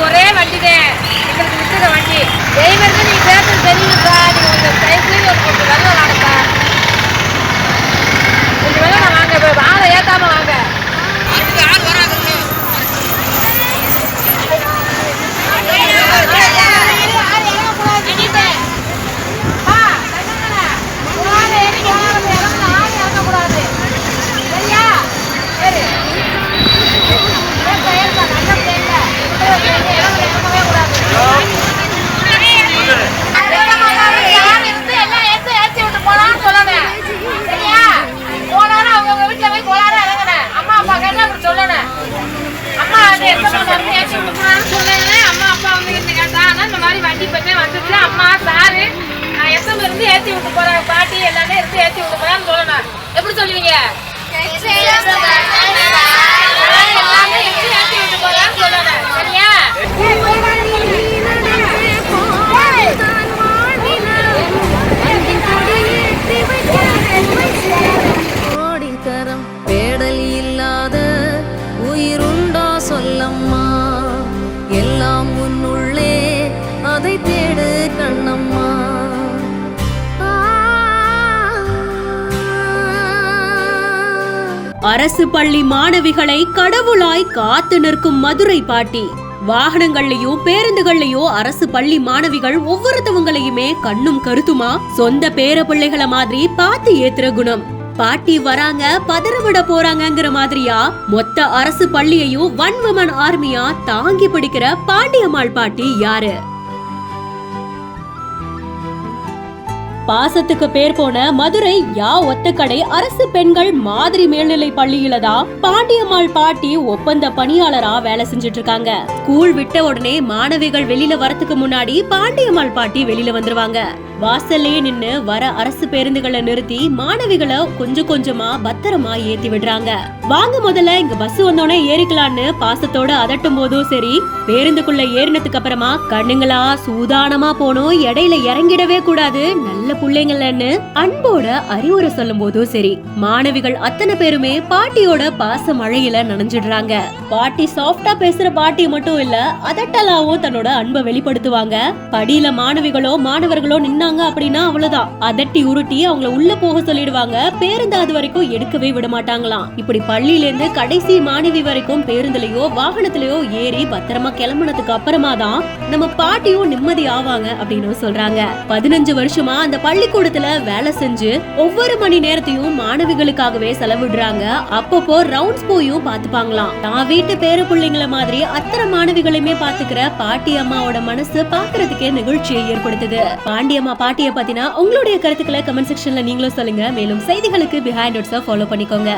ஒரே வண்டி தான் எங்களுக்கு விட்டுற வண்டி. டிரைவருக்கு நீங்கள் பேசுறது தெரியுதுப்பா நீங்கள் கொஞ்சம் தயவுசெய்து ஒரு கொஞ்சம் வெள்ளம் Yeah, அரசு பள்ளி மாணவிகளை கடவுளாய் காத்து நிற்கும் மதுரை பாட்டி. வாகனங்கள்லயோ பேருந்துகள்லயோ அரசு பள்ளி மாணவிகள் ஒவ்வொருத்தவங்களையுமே கண்ணும் கருத்துமா? சொந்த பேர பிள்ளைகளை மாதிரி பார்த்து ஏத்துற குணம். பாட்டி வராங்க பதற விட போறாங்கிற மாதிரியா? மொத்த அரசு பள்ளியையும் ஒன் விமன் ஆர்மியா தாங்கி பிடிக்கிற பாண்டியம்மாள் பாட்டி யாரு? பாசத்துக்கு பேர் போன மதுரை யா ஒத்தக்கடை அரசு பெண்கள் மாதிரி மேல்நிலை பள்ளியில தான் பாண்டியம்மாள் பாட்டி ஒப்பந்த பணியாளரா வேலை செஞ்சுட்டு இருக்காங்க ஸ்கூல் விட்ட உடனே மாணவிகள் வெளியில வரத்துக்கு முன்னாடி பாண்டியம்மாள் பாட்டி வெளியில வந்துருவாங்க. வாசல்லே நின்னு வர அரசு பேருந்துகளை நிறுத்தி மாணவிகளை கொஞ்சம் கொஞ்சமா பத்திரமா ஏத்தி விடுறாங்க. வாங்க முதல்ல இங்க பஸ் வந்தோடனே ஏறிக்கலான்னு பாசத்தோட அதட்டும் போதும் சரி. பேருந்துக்குள்ள ஏறினதுக்கு அப்புறமா கண்ணுங்களா சூதானமா போனோம். இடையில இறங்கிடவே கூடாது. நல்ல புள்ளைங்கள்னு அன்போட அறிவுரை சொல்லும் போதும் சரி. மாணவிகள் அத்தனை பேருமே பாட்டியோட பாச மழையில நனைஞ்சிடுறாங்க. பாட்டி சாஃப்டா பேசுற பாட்டி மட்டும் இல்ல அதட்டலாவும் தன்னோட அன்பை வெளிப்படுத்துவாங்க. படியில மாணவிகளோ மாணவர்களோ நின்னாங்க அப்படின்னா அவ்வளவுதான். அதட்டி உருட்டி அவங்கள உள்ள போக சொல்லிடுவாங்க. பேருந்து அது வரைக்கும் எடுக்கவே விட மாட்டாங்களாம். இப்படி பள்ளியில இருந்து கடைசி மாணவி வரைக்கும் பேருந்துலயோ வாகனத்திலயோ ஏறி பத்திரமா கிளம்புனதுக்கு அப்புறமா தான் நம்ம பாட்டியும் நிம்மதி ஆவாங்க அப்படின்னு சொல்றாங்க. பதினஞ்சு வருஷமா அந்த பள்ளிக்கூடத்துல வேலை செஞ்சு ஒவ்வொரு மணி நேரத்தையும் மாணவிகளுக்காகவே செலவிடுறாங்க. அப்பப்போ ரவுண்ட்ஸ் போயும் பாத்துப்பாங்களாம் தான் வீட்டு பேர பிள்ளைங்கள மாதிரி அத்தனை மாணவிகளையுமே பாத்துக்கிற பாட்டி அம்மாவோட மனசு பாக்குறதுக்கே நிகழ்ச்சியை ஏற்படுத்துது. பாண்டியம்மா பாட்டிய பத்தினா உங்களுடைய கருத்துக்களை கமெண்ட் செக்ஷன்ல நீங்களும் சொல்லுங்க. மேலும் செய்திகளுக்கு பிஹைண்ட் ஃபாலோ பண்ணிக்கோங்க.